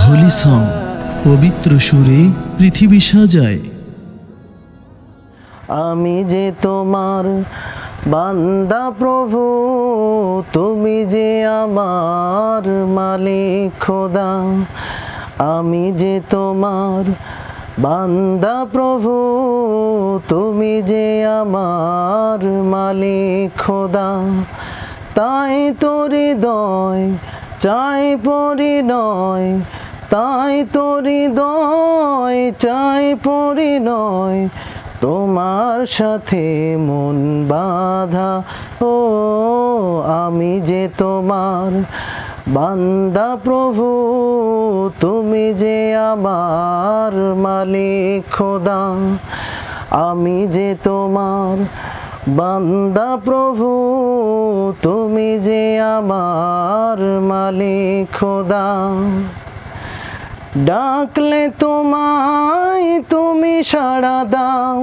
Holi song পবিত্র সুরে পৃথিবী সাজায়। আমি যে তোমার বান্দা প্রভু, তুমি যে আমার মালিক খোদা। আমি যে তোমার বান্দা প্রভু, তুমি যে আমার মালিক খোদা। তাই তোর হৃদয় চাই পরিণয়, তাই তোর দয় চাই পরিণয়। তোমার সাথে মন বাধা, ও আমি যে তোমার বান্দা প্রভু, তুমি যে আমার মালিক খোদা। আমি যে তোমার বান্দা প্রভু, তুমি যে আমার মালিক খোদা। ডাকলে তোমায় তুমি সাড়া দাও,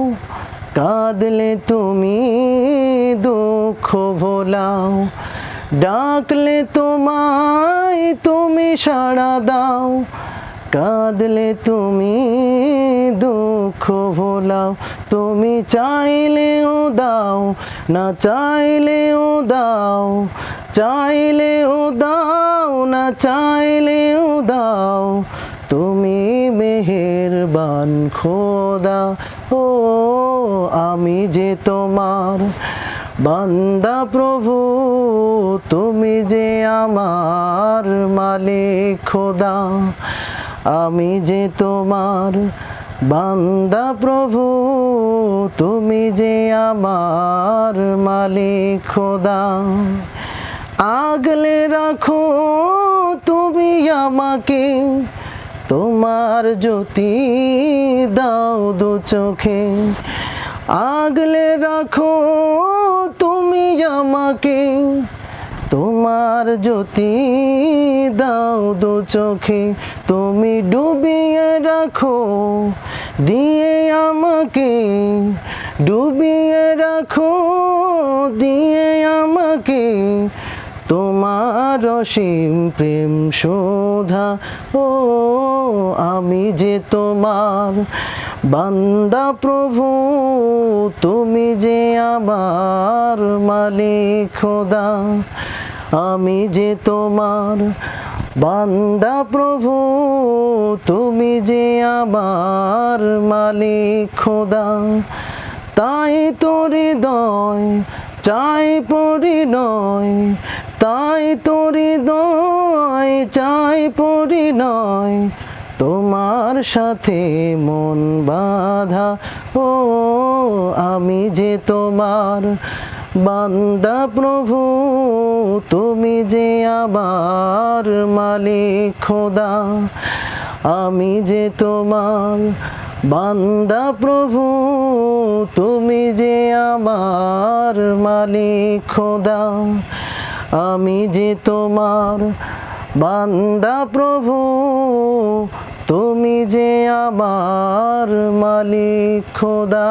কাঁদলে তুমি দুঃখ ভোলাও। ডাকলে তোমায় তুমি সাড়া দাও, কাঁদলে তুমি দুঃখ ভোলাও। তুমি চাইলেও দাও, না চাইলেও দাও চাইলেও দাও, না চাইলেও দাও। তুমি মেহেরবান খোদা, ও আমি যে তোমার বান্দা প্রভু, তুমি যে আমার মালিক খোদা, আমি যে তোমার বান্দা প্রভু, তুমি যে আমার মালিক খোদা, আগলে রাখো তুমি আমাকে, তোমার জ্যোতি দাও দু চোখে। আগলে রাখো তুমি আমাকে, তোমার জ্যোতি দাও দু চোখে। তুমি ডুবিয়ে রাখো দিয়ে আমাকে ডুবিয়ে রাখো, দিয়ে আমাকে তোমার অসীম প্রেম শোধা। ও, আমি যে তোমার বান্দা প্রভু, তুমি যে আমার মালিক খোদা। আমি যে তোমার বান্দা প্রভু, তুমি যে আমার মালিক খোদা। তাই তোর হৃদয় চাই পরিণয়, তাই তোর হৃদয় চাই পরিণয়। তোমার সাথে মন বাধা, ও আমি যে তোমার বান্দা প্রভু আমার মালিক খোদা, আমি যে তোমার বান্দা প্রভু, তুমি যে আমার মালিক খোদা, আমি যে তোমার বান্দা প্রভু, তুমি যে আমার মালিক খোদা।